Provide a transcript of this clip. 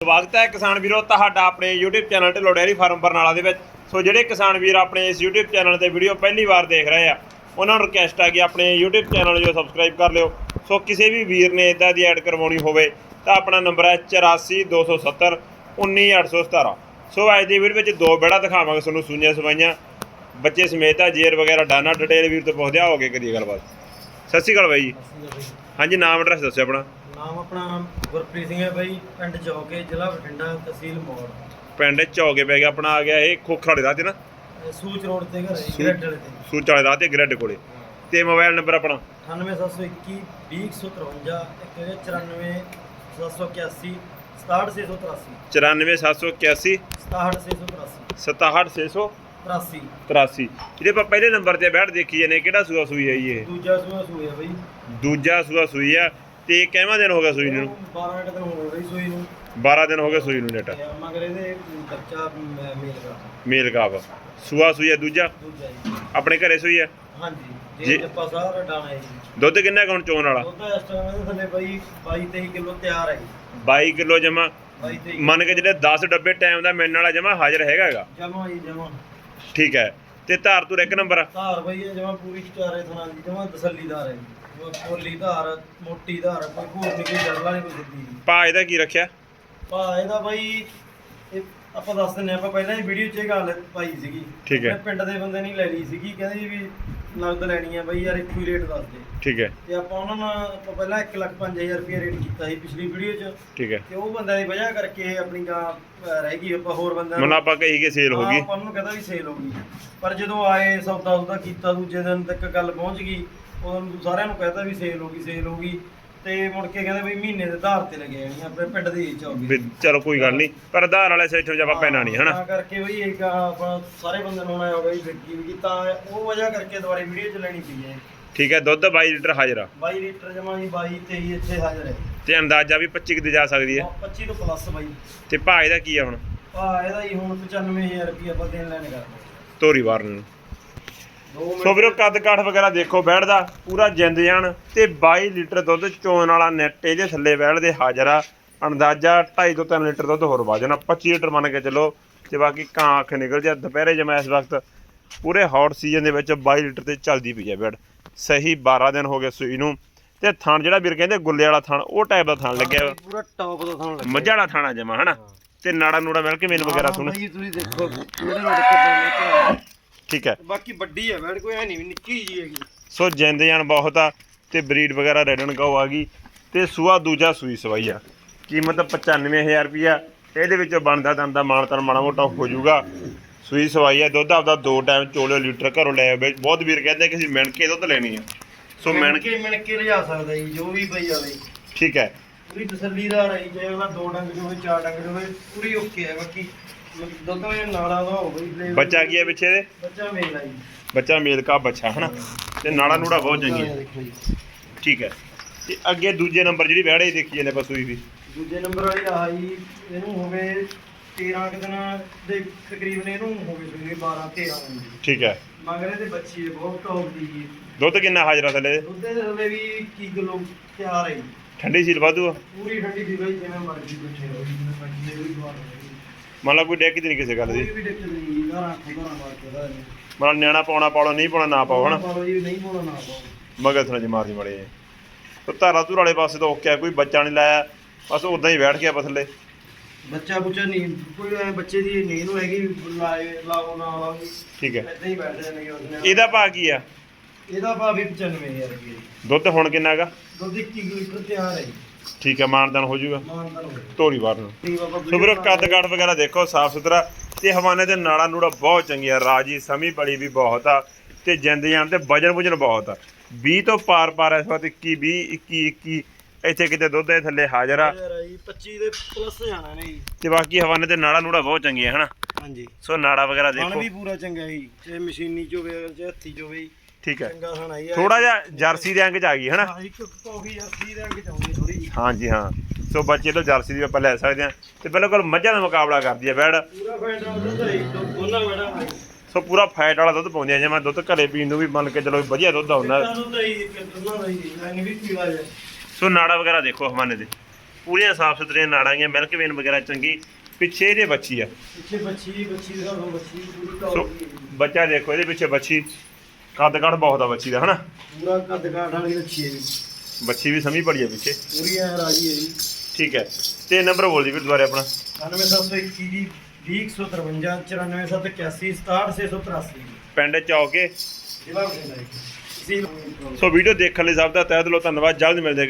ਸਵਾਗਤ ਹੈ ਕਿਸਾਨ ਵੀਰੋ ਤੁਹਾਡਾ ਆਪਣੇ YouTube channel Dhillon dairy farm Barnala ਦੇ ਵਿੱਚ। ਸੋ ਜਿਹੜੇ ਕਿਸਾਨ ਵੀਰ ਆਪਣੇ ਇਸ YouTube ਚੈਨਲ ਤੇ ਵੀਡੀਓ ਪਹਿਲੀ ਵਾਰ ਦੇਖ ਰਹੇ ਆ ਉਹਨਾਂ ਨੂੰ ਰਿਕਵੈਸਟ ਆ ਕਿ ਆਪਣੇ YouTube ਚੈਨਲ ਨੂੰ ਸਬਸਕ੍ਰਾਈਬ ਕਰ ਲਿਓ। ਸੋ ਕਿਸੇ ਵੀ ਵੀਰ ਨੇ ਇਦਾਂ ਦੀ ਐਡ ਕਰਵਾਉਣੀ ਹੋਵੇ ਤਾਂ ਆਪਣਾ ਨੰਬਰ ਹੈ 84270 19817 ਸੋ ਅੱਜ ਦੀ ਵੀਡੀਓ ਵਿੱਚ ਦੋ ਬੇੜਾ ਦਿਖਾਵਾਂਗੇ ਤੁਹਾਨੂੰ ਸੂਈਆਂ ਸਵਾਈਆਂ। ਬੱਚੇ ਸਮੇਤ ਆ ਜੇਰ ਵਗੈਰਾ ਡਾਨਾ ਡਿਟੇਲ ਵੀਰ ਤੋਂ ਪੁੱਛਦੇ ਆ ਹੋ ਗਏ ਕਰੀ ਗੱਲਬਾਤ? ਸਤਿ ਸ਼੍ਰੀ ਅਕਾਲ ਬਾਈ ਜੀ। ਹਾਂਜੀ ਨਾਮ ਐਡਰੈਸ ਦੱਸਿਓ ਆਪਣਾ। ਨਾਮ ਆਪਣਾ ਗੁਰਪ੍ਰੀਤ ਸਿੰਘ ਹੈ ਬਾਈ ਪਿੰਡ ਚੌਕੇ ਜ਼ਿਲ੍ਹਾ ਬਠਿੰਡਾ ਤਹਿਸੀਲ ਮੋੜ। ਪਿੰਡ ਚੌਗੇ ਪੈ ਗਿਆ ਆਪਣਾ ਆ ਗਿਆ ਇਹ ਵਾਲੇ ਰਾਹ ਤੇ ਨਾ। ਸੂਚ ਰੋਡ ਤੇ ਘਰ ਹੈ। ਗ੍ਰੈਡ ਵਾਲੇ ਤੇ। ਸੂਚ ਵਾਲੇ ਰਾਹ ਤੇ ਗ੍ਰੈਡ ਕੋਲੇ। ਤੇ ਮੋਬਾਈਲ ਨੰਬਰ ਆਪਣਾ? 98721 20153 94 781 67683 94781 67683 67683 83 ਜਿਹੜੇ ਆਪਾਂ ਪਹਿਲੇ ਨੰਬਰ ਤੇ ਬੈਠ ਦੇਖੀ ਜਾਂਦੇ ਕਿਹੜਾ ਸੂਆ ਸੂਈ ਹੈ ਜੀ ਇਹ? ਦੂਜਾ ਸੂਆ ਹੈ ਬਾਈ। ਦੂਜਾ ਸੂਆ ਸੂਈ ਆ। ਤੇ ਕਿੰਨਾ ਦਿਨ ਹੋ ਗਿਆ ਸੂਈ ਨੂੰ? 12 ਘੰਟੇ ਹੋ ਗਏ ਸੂਈ ਨੂੰ। 12 ਦਿਨ ਹੋ ਗਏ ਸੂਈ ਨੂੰ ਨੇਟਾ। ਤੇ ਮਗਰ ਇਹਦੇ ਬੱਚਾ ਮੇਲ ਦਾ ਮੇਲ ਕਾਫ ਸੂਆ ਸੂਈ ਆ ਦੂਜਾ? ਦੂਜਾ ਜੀ। ਆਪਣੇ ਘਰੇ ਸੂਈ ਆ? ਹਾਂਜੀ। ਜੀ। ਜੱਪਾ ਸਾਰਾ ਡਾਣਾ ਹੈ ਜੀ। ਦੁੱਧ ਕਿੰਨਾ ਕੁ ਹੁਣ ਚੋਣ ਵਾਲਾ? ਉਹਦਾ ਇਸ ਟਾਈਮ ਇਹਦੇ ਥੱਲੇ ਬਾਈ 22 23 ਕਿਲੋ ਤਿਆਰ ਹੈ ਜੀ। 22 ਕਿਲੋ ਜਮਾ। 22 23 ਮੰਨ ਕੇ ਜਿਹੜੇ 10 ਡੱਬੇ ਟਾਈਮ ਦਾ ਮਿਲਣ ਵਾਲਾ ਜਮਾ ਹਾਜ਼ਰ ਹੈਗਾ ਹੈਗਾ ਜਮਾ ਜੀ ਜਮਾ। ਠੀਕ ਹੈ। ਤੇ ਧਾਰ ਤੂਰ ਇੱਕ ਨੰਬਰ ਧਾਰ ਬਈ ਜਮਾ ਪੂਰੀ ਚਾਰੇ ਥਣਾ ਦੀ ਜਮਾ ਤਸੱਲੀਦਾਰ ਹੈ ਜੀ। ਪੋਲੀ ਧਾਰ ਮੋਟੀ ਧਾਰ ਕੋਈ ਭੂਰ ਨਹੀਂ ਕੋਈ ਜੜਲਾ ਨਹੀਂ ਕੋਈ ਨਹੀਂ। ਭਾ ਇਹਦਾ ਕੀ ਰੱਖਿਆ? ਭਾ ਇਹਦਾ ਬਾਈ ਇਹ ਆਪਾਂ ਦੱਸ ਦਿੰਨੇ ਆਪਾਂ ਪਹਿਲਾਂ ਹੀ ਵੀਡੀਓ 'ਚ ਇਹ ਗੱਲ ਪਾਈ ਸੀਗੀ। ਠੀਕ ਹੈ। ਪਿੰਡ ਦੇ ਬੰਦੇ ਨਹੀਂ ਲੈ ਲਈ ਸੀਗੀ ਕਹਿੰਦੇ ਵੀ ਨਗਦ ਲੈਣੀ ਆ ਬਈ ਯਾਰ ਇੱਕੋ ਹੀ ਰੇਟ ਦੱਸ ਦੇ। ਠੀਕ ਹੈ। ਤੇ ਆਪਾਂ ਉਹਨਾਂ ਨਾਲ ਆਪਾਂ ਪਹਿਲਾਂ 1 ਲੱਖ 5000 ਰੁਪਏ ਰੇਟ ਕੀਤਾ ਸੀ ਪਿਛਲੀ ਵੀਡੀਓ 'ਚ। ਠੀਕ ਹੈ। ਤੇ ਉਹ ਬੰਦੇ ਦੀ ਵਜ੍ਹਾ ਕਰਕੇ ਇਹ ਆਪਣੀ ਗਾਂ ਰਹਿ ਗਈ ਆਪਾਂ ਹੋਰ ਬੰਦਿਆਂ ਮਨ ਆਪਾਂ ਕਹੀ ਕਿ ਸੇਲ ਹੋ ਹਾਂ, ਗਈ ਆਪਾਂ ਨੂੰ ਕਹਿੰਦਾ ਵੀ ਸੇਲ ਹੋ ਗਈ। ਪਰ ਜਦੋਂ ਆਏ ਸੌਦਾ ਸੌਦਾ ਕੀਤਾ ਦੂਜੇ ਦਿਨ ਤੱਕ ਗੱਲ ਪਹੁੰਚ ਗਈ ਉਦੋਂ ਨੂੰ ਸਾਰਿਆਂ ਨੂੰ ਕਹਿੰਦਾ ਵੀ ਸੇਲ ਹੋ ਗਈ ਸੇਲ ਹੋ ਗਈ। ਤੇ ਮੁੜ ਕੇ ਕਹਿੰਦੇ ਵੀ ਮਹੀਨੇ ਦੇ ਆਧਾਰ ਤੇ ਲੱਗੇ ਜਾਣੀ ਆਪਣੇ ਪਿੰਡ ਦੇ ਵੀ ਚਲੋ ਕੋਈ ਗੱਲ ਨਹੀਂ ਪਰ ਆਧਾਰ ਵਾਲੇ ਸਿਸਟਮ 'ਚ ਆਪਾਂ ਪੈਣਾ ਨਹੀਂ ਹਨਾ? ਤਾਂ ਕਰਕੇ ਬਈ ਇੱਕ ਆਪਾਂ ਸਾਰੇ ਬੰਦੇ ਨੂੰ ਆਇਆ ਹੋਗਾ ਵੀ ਫਿੱਕੀ ਵੀ ਤਾਂ ਉਹ ਵਜ੍ਹਾ ਕਰਕੇ ਦੁਬਾਰੇ ਵੀਡੀਓ ਚ ਲੈਣੀ ਪਈ ਹੈ। ਠੀਕ ਹੈ ਦੁੱਧ 22 ਲੀਟਰ ਹਾਜ਼ਰ ਆ। 22 ਲੀਟਰ ਜਮਾ ਜੀ 22 23 ਇੱਥੇ ਹਾਜ਼ਰ ਹੈ। ਤੇ ਅੰਦਾਜ਼ਾ ਵੀ 25 ਕੁ ਦੀ ਜਾ ਸਕਦੀ ਹੈ। 25 ਤੋਂ ਪਲੱਸ ਬਾਈ। ਤੇ ਭਾਅ ਇਹਦਾ ਕੀ ਆ ਹੁਣ? ਆ ਇਹਦਾ ਹੀ ਹੁਣ 95000 ਰੁਪਏ ਆਪਾਂ ਦੇਣ ਲੈਣੇ ਕਰਦੇ। ਤੋਰੀ ਵਾਰ ਨੂੰ। ਸੋ ਵੀਰੋ ਕੱਦ ਕਾਠ ਵਗੈਰਾ ਦੇਖੋ ਬੈਠਦਾ ਪੂਰਾ ਜਿੰਦ ਜਾਨ ਤੇ 22 ਲੀਟਰ ਦੁੱਧ ਚੋਣ ਵਾਲਾ ਨੈਟ ਇਹਦੇ ਥੱਲੇ ਬੈਠਦੇ ਹਾਜ਼ਰ ਆ। ਅੰਦਾਜ਼ਾ 2.5 ਤੋਂ 3 ਲੀਟਰ ਦੁੱਧ ਹੋਰ ਵਾਜਣਾ 25 ਲੀਟਰ ਮੰਨ ਕੇ ਚੱਲੋ ਤੇ ਬਾਕੀ ਕਾਂ ਅੱਖ ਨਿਕਲ ਜਾ ਦੁਪਹਿਰੇ ਜਮਾ ਇਸ ਵਕਤ ਪੂਰੇ ਹੌਟ ਸੀਜ਼ਨ ਦੇ ਵਿੱਚ 22 ਲੀਟਰ ਤੇ ਚੱਲਦੀ ਪਈ ਹੈ ਬੈਡ ਸਹੀ 12 ਦਿਨ ਹੋ ਗਏ ਸੂਈ ਨੂੰ ਤੇ ਥਣ ਜਿਹੜਾ ਵੀਰ ਕਹਿੰਦੇ ਗੁੱਲੇ ਵਾਲਾ ਥਣ ਉਹ ਟਾਈਪ ਦਾ ਥਣ ਲੱਗਿਆ। ਪੂਰਾ ਟੌਪ ਦਾ ਥਾਂ ਲੱਗਿਆ। ਮੱਝਾਂ ਵਾਲਾ ਥਾਣਾ ਜਮਾ ਹਨਾ? ਤੇ ਨਾੜਾ ਨੂੜਾ ਮਿਲ ਕੇ ਮੇਲ ਵਗੈਰਾ ਸੁਣ। ਤੁਸੀਂ ਦੇਖੋ ਜਿਹੜੇ ਠੀਕ ਹੈ। ਬਾਕੀ ਵੱਡੀ ਹੈ ਬੈਡ ਕੋਈ ਹੈ ਨਹੀਂ ਵੀ ਨਿੱਕੀ ਜੀ ਹੈਗੀ। ਸੋ ਜਿੰਦ ਜਾਨ ਬਹੁਤ ਆ ਤੇ ਬਰੀਡ ਵਗੈਰਾ ਰੈਡਨ ਗਾਉ ਆ ਗਈ ਤੇ ਸੂਆ ਦੂਜਾ ਸੂਈ ਸਵਾਈ ਆ। ਕੀਮਤ 95000 ਰੁਪਿਆ ਇਹਦੇ ਵਿੱਚੋਂ ਬਣਦਾ ਦੰਦਾ ਮਾਨਤਨ ਮਾੜਾ ਮੋਟਾ ਹੋ ਜਾਊਗਾ। ਸੂਈ ਸਵਾਈ ਆ ਦੁੱਧ ਆਪਦਾ ਦੋ ਟਾਈਮ ਚੋਲਿਓ ਲੀਟਰ ਘਰੋਂ ਲੈ ਆਵੇ। ਬਹੁਤ ਵੀਰ ਕਹਿੰਦੇ ਕਿ ਅਸੀਂ ਮਿਣ ਕੇ ਦੁੱਧ ਲੈਣੀ ਆ। ਸੋ ਮਿਣ ਮਿਣ ਕੇ ਮਿਣ ਕੇ ਲਿਜਾ ਸਕਦਾ ਜੀ ਜੋ ਵੀ ਪਈ ਆਵੇ। ਠੀਕ ਹੈ। ਪੂਰੀ ਤਸੱਲੀਦਾਰ ਹੈ ਜੀ, ਉਹਦਾ ਦੋ ਡੰਗ ਜੋ ਹੋਵੇ ਚਾਰ ਡੰਗ ਜੋ ਹੋਵੇ ਪੂਰੀ ਓਕੇ ਹੈ ਬਾਕੀ। ਦੁੱਧ ਨਾਲਾ ਦਾ ਬੱਚਾ ਕੀ ਹੈ ਪਿੱਛੇ ਦੇ? ਬੱਚਾ ਮੇਲ ਆ ਜੀ। ਬੱਚਾ ਮੇਲ ਕਾ ਬੱਚਾ ਹਨਾ? ਤੇ ਨਾੜਾ ਨੂੜਾ ਬਹੁਤ ਚੰਗੀ ਹੈ ਦੇਖੋ ਜੀ। ਠੀਕ ਹੈ। ਤੇ ਅੱਗੇ ਦੂਜੇ ਨੰਬਰ ਜਿਹੜੀ ਵਹਿੜੇ ਦੇਖੀ ਜਾਂਦੇ ਆਪਾਂ ਸੂਈ ਵੀ ਦੂਜੇ ਨੰਬਰ ਵਾਲੀ ਆ ਜੀ ਇਹਨੂੰ ਹੋਵੇ 13 ਕੁ ਦਿਨਾਂ ਦੇ ਤਕਰੀਬਨ ਇਹਨੂੰ ਹੋਵੇ ਸੂਈ 12 13 ਦਿਨ ਦੀ। ਠੀਕ ਹੈ। ਮਗਰ ਇਹਦੇ ਬੱਚੀ ਬਹੁਤ ਟੌਪ ਦੀ ਜੀ। ਦੁੱਧ ਕਿੰਨਾ ਹਾਜ਼ਰਾ ਥੱਲੇ? ਦੁੱਧ ਦੇ ਥੱਲੇ ਵੀ 21 ਕਿਲੋ ਤਿਆਰ ਹੈ ਜੀ। ਠੰਡੀ ਸੀਲ ਵਾਧੂ ਆ। ਪੂਰੀ ਠੰਡੀ ਦੀ ਬਈ ਜਿਵੇਂ ਮਰਜ਼ੀ ਬੈਠੇ ਰਹੋ ਜਿਵੇਂ ਮਰਜ਼ੀ ਦੇ ਵੀ ਜੀ ਮੰਨ ਲਾ ਕੋਈ ਡੈਕ ਹੀ ਨਹੀਂ ਕਿਸੇ ਗੱਲ ਦੀ। ਕੋਈ ਵੀ ਦਿੱਕਤ ਨਹੀਂ ਜੀ ਘਰਾਂ ਤੋਂ ਘਰਾਂ ਮਾਰ ਕੇ ਦਾ ਨਹੀਂ। ਮਨ ਨਿਆਣਾ ਪਾਉਣਾ ਪਾਉਣਾ ਨਹੀਂ ਪਾਉਣਾ ਨਾ ਪਾਓ ਹਨਾ? ਪਾਓ ਜੀ ਨਹੀਂ ਪਾਉਣਾ ਨਾ ਪਾਓ। ਮਗਰ ਥਣਾ ਜੀ ਮਾਰਦੀ ਮੜੇ ਤੇ ਧਾਰਾ ਧੂਰ ਵਾਲੇ ਪਾਸੇ ਤਾਂ ਓਕੇ ਆ ਕੋਈ ਬੱਚਾ ਨਹੀਂ ਲਾਇਆ ਬਸ ਉਦਾਂ ਹੀ ਬੈਠ ਗਿਆ ਪਥਲੇ ਬੱਚਾ ਬੁੱਚਾ ਨਹੀਂ ਕੋਈ ਐਂ ਬੱਚੇ ਦੀ ਨੀਂਦ ਨੂੰ ਹੈਗੀ ਵੀ ਲਾਏ ਲਾਓ ਨਾ ਲਾਓ ਠੀਕ ਹੈ। ਏਦਾਂ ਹੀ ਬੈਠ ਜਾਂਦੇ ਨੇ ਉਸਨੇ ਇਹਦਾ ਭਾਅ ਕੀ ਆ? ਇਹਦਾ ਭਾਅ ਵੀ 95000 ਰੁਪਏ। ਦੁੱਧ ਹੁਣ ਕਿੰਨਾ ਹੈਗਾ? ਦੁੱਧ 21 ਲੀਟਰ ਤਿਆਰ ਹੈ ਜੀ। ਠੀਕ ਹੈ ਮਾਨਦਾਨ ਹੋ ਜਾਊਗਾ। ਮਾਨਦਾਰ ਹੋਵੇ ਧੋਰੀ ਵਾਰ ਨੂੰ। ਠੀਕ ਬਾਬਾ ਸੋ ਵੀਰੋ ਕੱਦ ਕਾਠ ਵਗੈਰਾ ਦੇਖੋ ਸਾਫ਼ ਸੁਥਰਾ। ਤੇ ਹਵਾਨੇ ਦੇ ਨਾੜਾ ਨੂੜਾ ਬਹੁਤ ਚੰਗੀ ਆ ਰਾਜੀ ਸਮੀ ਬੜੀ ਵੀ ਬਹੁਤ ਆ ਤੇ ਜਿੰਦ ਜਾਨ ਤੇ ਵਜਨ ਵੁਜਨ ਬਹੁਤ ਆ। 20 ਤੋਂ ਪਾਰ ਪਾਰ ਇਸ ਵਕਤ 21 20 21 21 ਇੱਥੇ ਕਿਤੇ ਦੁੱਧ ਦੇ ਥੱਲੇ ਹਾਜ਼ਰ ਆ। ਯਾਰ ਜੀ 25 ਦੇ ਪਲੱਸ ਜਾਣਾ ਨੇ ਜੀ। ਤੇ ਬਾਕੀ ਹਵਾਨੇ ਤੇ ਨਾੜਾ ਨੂੜਾ ਬਹੁਤ ਚੰਗੀ ਆ ਹਨਾ? ਹਾਂਜੀ। ਸੋ ਨਾੜਾ ਵਗੈਰਾ ਦੇਖੋ ਵੀ ਪੂਰਾ ਚੰਗਾ ਜੀ ਚਾਹੇ ਮਸ਼ੀਨੀ ਚ ਹੋਵੇ ਚਾਹੇ ਹੱਥੀ ਚ ਹੋਵੇ ਠੀਕ ਹੈ। ਚੰਗਾ ਖਾਣਾ ਹੀ ਥੋੜਾ ਜਿਹਾ ਜਰਸੀ ਅੰਗ ਚ ਆ ਗਈ ਹਨਾ? ਹਾਂ ਇੱਕ ਕੌਫੀ ਜਰਸੀ ਦੇ ਅੰਗ ਚਾਹੁੰਦੀ ਥੋੜੀ ਜੀ ਹਾਂਜੀ ਹਾਂ। ਸੋ ਬੱਚੇ ਤੋਂ ਜਰਸੀ ਦੀ ਆਪਾਂ ਲੈ ਸਕਦੇ ਹਾਂ। ਤੇ ਬਿਲਕੁਲ ਮੱਝਾਂ ਦਾ ਮੁਕਾਬਲਾ ਕਰਦੀ ਹੈ ਬੈੜ ਪੂਰਾ ਫੈਂਟ ਦੁੱਧ ਹੈ ਦੋਨਾਂ ਬੜਾ ਸੋ ਪੂਰਾ ਫੈਟ ਵਾਲਾ ਦੁੱਧ ਪਾਉਂਦੇ ਆ ਜੇ ਮੈਂ ਦੁੱਧ ਘਰੇ ਪੀਣ ਨੂੰ ਵੀ ਮੰਨ ਕੇ ਚਲੋ ਵਧੀਆ ਦੁੱਧ ਆਉਂਦਾ। ਦੁੱਧ ਹੈ ਜੀ, ਇੱਕ ਦੋਨਾਂ ਦਾ ਹੀ ਐਨ ਵੀ ਪੀਲਾ ਹੈ ਸੋ ਨਾੜਾ ਵਗੈਰਾ ਦੇਖੋ ਹਵਾਨੇ ਦੇ ਪੂਰੀਆਂ ਸਾਫ਼ ਸੁਥਰੀਆਂ ਨਾੜਾਂ ਗੀਆਂ ਮਿਲਕ ਵੇਨ ਵਗੈਰਾ ਚੰਗੀ। ਪਿੱਛੇ ਇਹਦੇ ਬੱਚੀ ਆ। ਪਿੱਛੇ ਬੱਚੀ ਬੱਚੀ ਦਾ ਬੱਚੀ ਪੂਰੀ ਟੌਪ ਬੱਚਾ ਦੇਖੋ ਇਹਦੇ ਪਿੱਛੇ ਬੱਚੀ। ਕੱਦ ਕੱਦ ਬਹੁਤ ਆ ਬੱਚੀ ਦਾ ਹਨਾ? ਪੂਰਾ ਕੱਦ ਕਾਠ ਵਾਲੀ ਰੱਖੀ ਹੈ ਜੀ। ਬੱਚੀ ਵੀ ਸਮੀ ਪੜੀ ਆ ਪਿੱਛੇ। ਪੂਰੀ ਐ ਰਾਜੀ ਹੈ ਜੀ। ਠੀਕ ਹੈ। ਤੇ ਨੰਬਰ ਬੋਲ ਦੀ ਵੀਰ ਦੁਬਾਰੇ ਆਪਣਾ। 9721 ਜੀ 20153 94781 67683 ਪਿੰਡ ਚੌਕੇ। ਜ਼ਿਲ੍ਹਾ ਬਠਿੰਡਾ ਜੀ। ਸੋ ਵੀਡੀਓ ਦੇਖਣ ਲਈ ਸਭ ਦਾ ਤਹਿ ਦਿਲੋਂ ਧੰਨਵਾਦ। ਜਲਦ ਮਿਲਦੇ ਹਾਂ